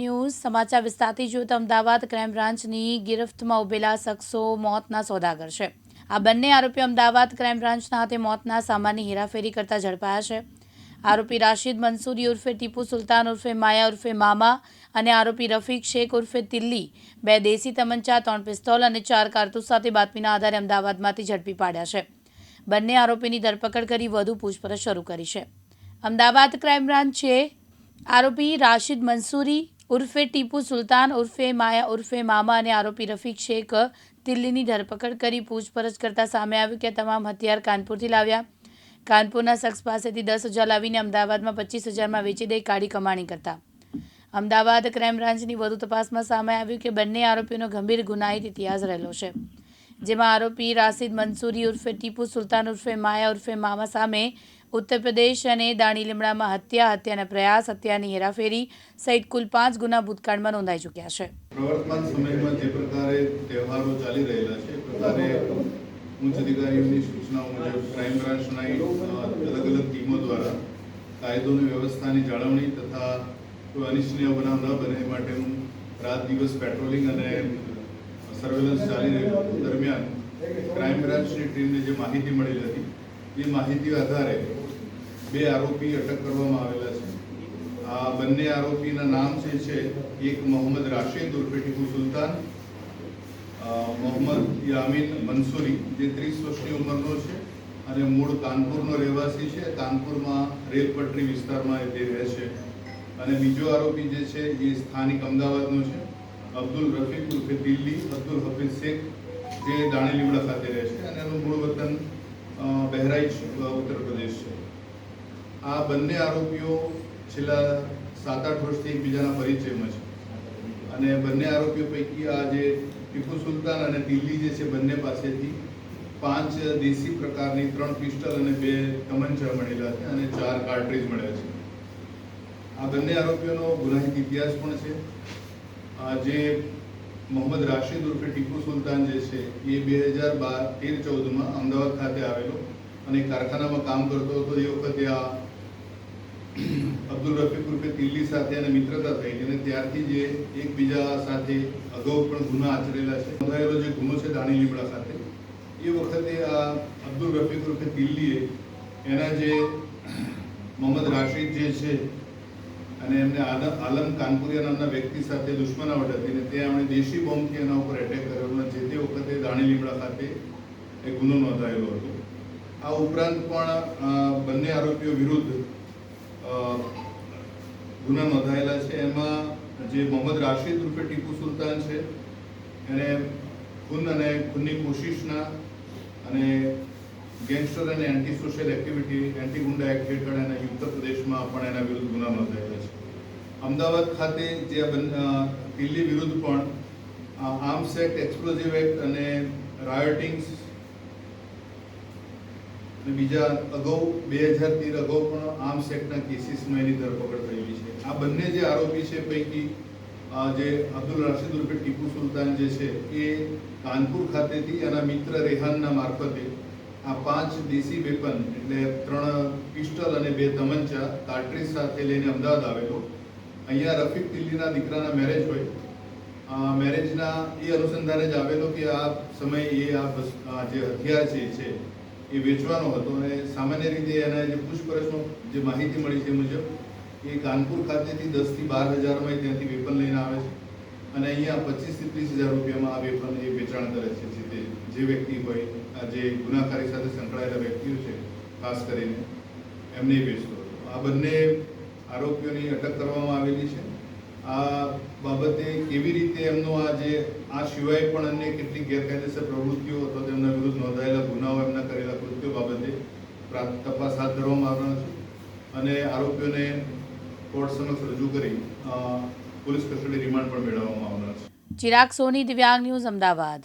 News સમાચાર વિસ્તારથી જોઈએ અમદાવાદ ક્રાઇમ બ્રાન્ચની ગિરફ્તમાં ઉભેલા શખ્સો મોતના સોદાગર છે. આ બંને આરોપીઓ અમદાવાદ ક્રાઇમ બ્રાન્ચના હાથે મોતના સામાનની હેરાફેરી કરતા ઝડપાયા છે. આરોપી રાશિદ મંસૂરી ઉર્ફે ટીપુ સુલતાન ઉર્ફે માયા ઉર્ફે મામા અને આરોપી રફીક શેખ ઉર્ફે તિલ્લી, બે દેશી તમંચા, ત્રણ પિસ્તોલ અને ચાર કારતૂસ સાથે બાતમીના આધારે અમદાવાદમાંથી ઝડપી પાડ્યા છે. બંને આરોપીની ધરપકડ કરી વધુ પૂછપરછ શરૂ કરી છે. અમદાવાદ ક્રાઇમ બ્રાન્ચે આરોપી રાશિદ મંસૂરી ઉર્ફે ટીપુ સુલતાન, ઉર્ફે માયા, ઉર્ફે મામા અને આરોપી રફીક શેખ દિલ્હીની ધરપકડ કરી પૂછપરછ કરતા સામે આવ્યું કે તમામ હથિયાર કાનપુરથી લાવ્યા. કાનપુરના શખ્સ પાસેથી દસ હજાર લાવીને અમદાવાદમાં પચીસ હજારમાં વેચી દઈ કાઢી કમાણી કરતા. અમદાવાદ ક્રાઇમ બ્રાન્ચની વધુ તપાસમાં સામે આવ્યું કે બંને આરોપીનો ગંભીર ગુનાહિત ઇતિહાસ રહેલો છે. જેમાં આરોપી રાશિદ મંસૂરી ઉર્ફે ટીપુ સુલતાન, ઉર્ફે માયા, ઉર્ફે મામા સામે ઉત્તર પ્રદેશ અને દાણી લીમડામાં હત્યા, હત્યાના પ્રયાસ, હત્યાની હેરાફેરી સહિત કુલ પાંચ ગુના ભૂતકાળમાં નોંધાઈ ચૂક્યા છે. પ્રવર્તમાન સમયમાં જે પ્રકારે તહેવારો ચાલી રહેલા છે પ્રકારે ઉચ્ચ અધિકારીઓની સૂચનાઓ મુજબ ક્રાઇમ બ્રાન્ચના અલગ અલગ ટીમો દ્વારા કાયદોની વ્યવસ્થાની જાળવણી તથા અનિચ્છનીય બનાવ ન બને એ માટેનું રાત દિવસ પેટ્રોલિંગ અને સર્વેલન્સ ચાલી રહ્યું દરમિયાન ક્રાઇમ બ્રાન્ચની ટીમને જે માહિતી મળેલી હતી, એ માહિતી આધારે બે આરોપી અટક કરવામાં આવેલા છે. આ બંને આરોપીના નામ જે છે, એક મોહમ્મદ રાશિદ ઉર્ફે ટીપુ સુલતાન મોહમ્મદ યામીન મંસૂરી જે ત્રીસ વર્ષની ઉંમરનો છે અને મૂળ કાનપુરનો રહેવાસી છે. કાનપુરમાં રેલ પટરી વિસ્તારમાં તે રહે છે. અને બીજો આરોપી જે છે, એ સ્થાનિક અમદાવાદનો છે. અબ્દુલ રફીક ઉર્ફે દિલ્હી, અબ્દુલ હફીઝ શેખ, જે દાણીલીમડા ખાતે રહે છે અને એનું મૂળ વતન અ, બહેરાઇચ અ, ઉત્તર પ્રદેશ છે આ બંને આરોપીઓ છેલ્લા સાત આઠ વર્ષથી એકબીજાના પરિચયમાં છે. અને બંને આરોપીઓ પૈકી આ જે ટીપુ સુલતાન અને દિલ્હી જે છે બંને પાસેથી પાંચ દેશી પ્રકારની ત્રણ પિસ્ટલ અને બે તમંચા મળેલા છે અને ચાર કાર્ટ્રીજ મળ્યા છે. આ બંને આરોપીઓનો ગુનાહિત ઇતિહાસ પણ છે. જે મોહમ્મદ રાશિદ ઉર્ફે ટીપુ સુલતાન જે છે એ બે હજાર બાર, તેર ચૌદમાં અમદાવાદ ખાતે આવેલો અને કારખાનામાં કામ કરતો હતો. એ વખતે આ અબ્દુલ રફીક રૂપે દિલ્હી સાથે અને મિત્રતા થઈ અને ત્યારથી જે એકબીજા સાથે અગાઉ પણ ગુના આચરેલા છે. નોંધાયેલો જે ગુનો છે દાણી લીમડા સાથે, એ વખતે આ અબ્દુલ રફીક રૂપે દિલ્હીએ એના જે મોહમ્મદ રાશિદ જે છે અને એમને આલમ કાનપુરિયા નામના વ્યક્તિ સાથે દુશ્મનાવટ હતી અને ત્યાં એમણે દેશી બોમ્બથી એના ઉપર એટેક કરેલો જે તે વખતે દાણી લીમડા ખાતે એ ગુનો નોંધાયેલો હતો. આ ઉપરાંત પણ બંને આરોપીઓ વિરુદ્ધ ગુના નોંધાયેલા છે. એમાં જે મોહમ્મદ રાશિદ રૂપે ટીપુ સુલતાન છે. એને ખૂન અને ખૂનની કોશિશના અને ગેંગસ્ટર અને anti social activity anti goonda act હેઠળ એના ઉત્તર પ્રદેશમાં પણ એના વિરુદ્ધ ગુના નોંધાયેલા છે. અમદાવાદ ખાતે જે દિલ્હી વિરુદ્ધ પણ આર્મ્સ એક્ટ એક્સપ્લોઝિવ એક્ટ અને રાયોટિંગ્સ અને બીજા અગાઉ, બે હજાર તેર અગાઉ પણ આર્મ્સ એક્ટના કેસીસમાં એની ધરપકડ થયેલી છે. આ બંને જે આરોપી છે પૈકી જે અબ્દુલ રાશિદ ઉર્ફે ટીપુ સુલતાન જે છે, એ કાનપુર ખાતેથી એના મિત્ર રેહાનના મારફતે આ પાંચ દેશી વેપન, એટલે ત્રણ પિસ્ટલ અને બે તમંચા કાર્ટ્રીજ સાથે લઈને અમદાવાદ આવેલો. અહીંયા રફીક દિલ્હીના દીકરાના મેરેજ હોય. મેરેજના એ અનુસંધાને જ આવેલો કે આ સમયે એ આ જે હથિયાર છે એ છે એ વેચવાનો હતો અને સામાન્ય રીતે એના જે પૂછપરછમાં જે માહિતી મળી છે મુજબ, એ કાનપુર ખાતેથી દસથી બાર હજારમાં ત્યાંથી વેપન લઈને આવે છે. અને અહીંયા પચીસથી ત્રીસ હજાર રૂપિયામાં આ વેપન એ વેચાણ કરે છે. જે જે વ્યક્તિ હોય, આ જે ગુનાખારી સાથે સંકળાયેલા વ્યક્તિઓ છે, ખાસ કરીને એમને વેચતો હતો. આ બંને આરોપીઓની અટક કરવામાં આવેલી છે. આ બાબતે કેવી રીતે એમનો આ જે, આ સિવાય પણ અન્ય કેટલીક ગેરકાયદેસર પ્રવૃત્તિઓ અથવા તેમના વિરુદ્ધ નોંધાયેલા ગુનાઓ એમના કરેલા કૃત્યો બાબતે તપાસ હાથ ધરવામાં આવનાર છે. અને આરોપીઓને કોર્ટ સમક્ષ રજૂ કરી પોલીસ કસ્ટડી રિમાન્ડ પણ મેળવવામાં આવનાર છે. ચિરાગ સોની, દિવ્યાંગ ન્યૂઝ, અમદાવાદ.